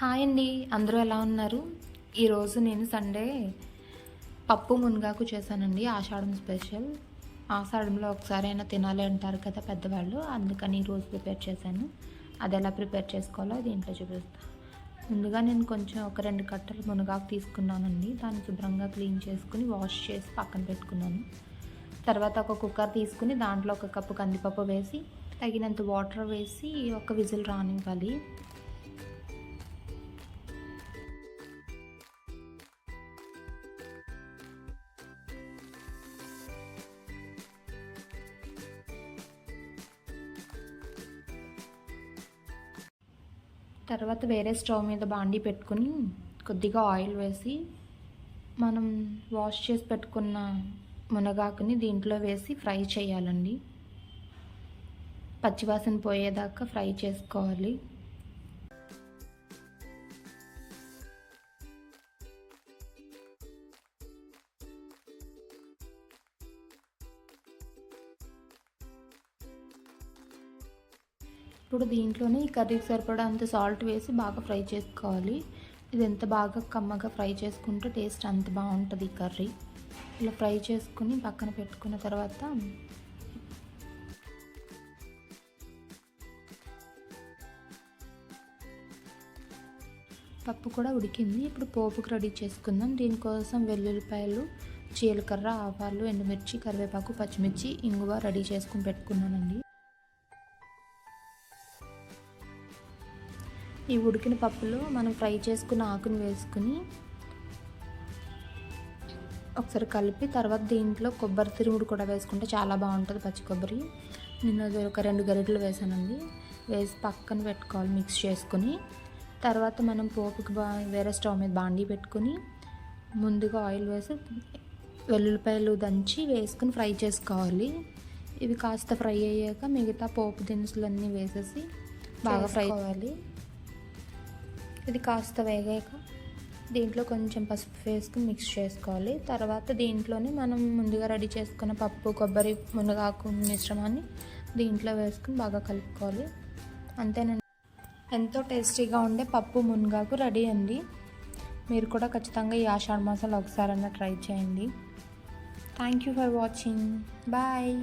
Hi అండి అందరూ ఎలా ఉన్నారు? ఈరోజు నేను సండే పప్పు మునగాకు చేశానండి ఆషాఢం స్పెషల్. ఆషాఢంలో ఒకసారి అయినా తినాలి అంటారు కదా పెద్దవాళ్ళు అందుకని ఈరోజు ప్రిపేర్ చేశాను. అది ఎలా ప్రిపేర్ చేసుకోవాలో దీంట్లో చూపిస్తాను ముందుగా నేను కొంచెం ఒక రెండు కట్టలు మునగాకు తీసుకున్నానండి దాన్ని శుభ్రంగా క్లీన్ చేసుకుని వాష్ చేసి పక్కన పెట్టుకున్నాను. తర్వాత ఒక కుక్కర్ తీసుకుని దాంట్లో ఒక కప్పు కందిపప్పు వేసి తగినంత వాటర్ వేసి ఒక విజిల్ రానివ్వాలి. తర్వాత వేరే స్టవ్ మీద బాండి పెట్టుకుని కొద్దిగా ఆయిల్ వేసి మనం వాష్ చేసి పెట్టుకున్న మునగాకుని దీంట్లో వేసి ఫ్రై చేయాలండి. పచ్చివాసన పోయేదాకా ఫ్రై చేసుకోవాలి. ఇప్పుడు దీంట్లోనే ఈ కర్రీకి సరిపడా అంత సాల్ట్ వేసి బాగా ఫ్రై చేసుకోవాలి. ఇది ఎంత బాగా కమ్మగా ఫ్రై చేసుకుంటే టేస్ట్ అంత బాగుంటుంది ఈ కర్రీ. ఇలా ఫ్రై చేసుకుని పక్కన పెట్టుకున్న తర్వాత పప్పు కూడా ఉడికింది. ఇప్పుడు పోపుకు రెడీ చేసుకుందాం. దీనికోసం వెల్లుల్లిపాయలు జీలకర్ర ఆవాలు ఎండుమిర్చి కరివేపాకు పచ్చిమిర్చి ఇంగువ రెడీ చేసుకుని పెట్టుకున్నానండి. ఈ ఉడికిన పప్పులో మనం ఫ్రై చేసుకున్న ఆకుని వేసుకుని ఒకసారి కలిపి తర్వాత దీంట్లో కొబ్బరి తిరుగుడు కూడా వేసుకుంటే చాలా బాగుంటుంది పచ్చి కొబ్బరి. నేను ఒక రెండు గరిటలు వేసానండి. వేసి పక్కన పెట్టుకోవాలి మిక్స్ చేసుకుని. తర్వాత మనం పోపుకి బా వేరే స్టవ్ మీద బాండీ పెట్టుకుని ముందుగా ఆయిల్ వేసి వెల్లుల్లిపాయలు దంచి వేసుకుని ఫ్రై చేసుకోవాలి. ఇవి కాస్త ఫ్రై అయ్యాక మిగతా పోపు దినుసులన్నీ వేసేసి బాగా ఫ్రై అవ్వాలి ఇది కాస్త వేగాక దీంట్లో కొంచెం పసుపు వేసుకుని మిక్స్ చేసుకోవాలి. తర్వాత దీంట్లోనే మనం ముందుగా రెడీ చేసుకున్న పప్పు కొబ్బరి మునగాకు మిశ్రమాన్ని దీంట్లో వేసుకుని బాగా కలుపుకోవాలి. అంతేనండి. ఎంతో టేస్టీగా ఉండే పప్పు మునగాకు రెడీ అండి. మీరు కూడా ఖచ్చితంగా ఈ ఆషాఢ మాసాలు ఒకసారైనా ట్రై చేయండి. Thank you for watching bye